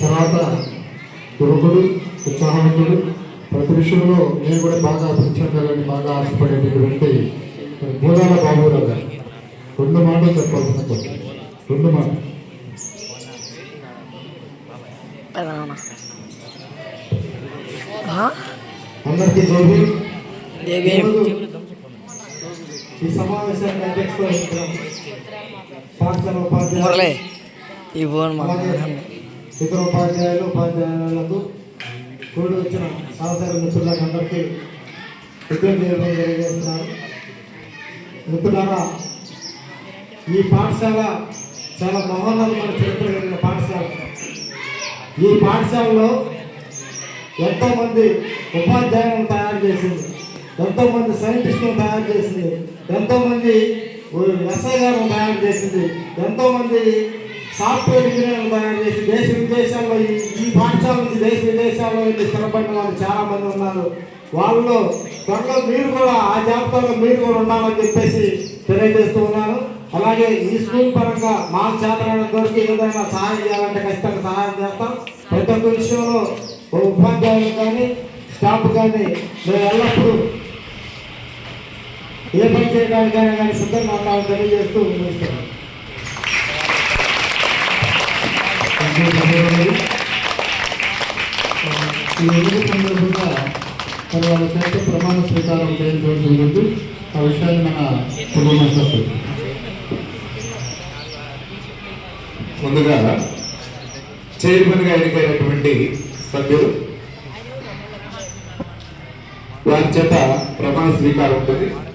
తర్వాత యువకుడు ఉత్సాహవంతుడు. ప్రతి విషయంలో నేను కూడా బాగా అభివృద్ధి బాగా ఆశపడేటటువంటి మూలాల బాబురావు గారు. రెండు మాటలు చెప్పాల్సిన. రెండు మాటలు. పెదనాన్న అందరికీ. దేవి. ఈ సమావేశానికి అధ్యక్షత పాఠశాల ఉపాధ్యాయులు. ఈ ఫోన్ ఇతర ఉపాధ్యాయులు ఉపాధ్యాయులకు కూడి వచ్చిన సహచర మిత్రులకు అందరికీ విద్యార్థులు తెలియజేస్తున్నారు మిత్రులారా ఈ పాఠశాల చాలా మహోన్నతమైన చరిత్ర కలిగిన పాఠశాల. ఈ పాఠశాలలో ఎంతోమంది ఉపాధ్యాయులను తయారు చేసింది. ఎంతోమంది సైంటిస్టులను తయారు చేసింది. ఎంతోమంది ఎస్ఐ తయారు చేసింది. ఎంతోమంది సాఫ్ట్వేర్ ఇంజనీర్లను తయారు చేసి దేశ విదేశాల్లో ఈ పాఠశాల నుంచి దేశ విదేశాల్లో వెళ్ళి స్థిరపడిన వాళ్ళు చాలా మంది ఉన్నారు. వాళ్ళలో త్వరలో మీరు కూడా ఆ జాబితాలో మీరు కూడా ఉండాలని చెప్పేసి తెలియజేస్తూ ఉన్నాను. అలాగే ఈ స్కూల్ పరంగా మా చేతనైన దొరికి ఏదైనా సహాయం చేయాలంటే ఖచ్చితంగా సహాయం చేస్తాం. ప్రతి ఒక్క విషయంలో ఉపాధ్యాయులు కానీ స్టాఫ్ కానీ మేము ఎల్లప్పుడూ ఏ పని చేయడానికైనా కానీ సిద్ధంగా ఉంటామని తెలియజేస్తూ ముగిస్తున్నాం. థాంక్యూ సహోదరులు. ఈ ఎన్నిక సందర్భంగా మరి వాళ్ళ చేత ప్రమాణ స్వీకారం చేయించడం జరిగింది ఆ విషయాన్ని మన కుటుంబ ముందుగా చైర్మన్గా ఎన్నికైనటువంటి సభ్యులు. వారి చేత ప్రమాణ స్వీకారం ఉంటుంది.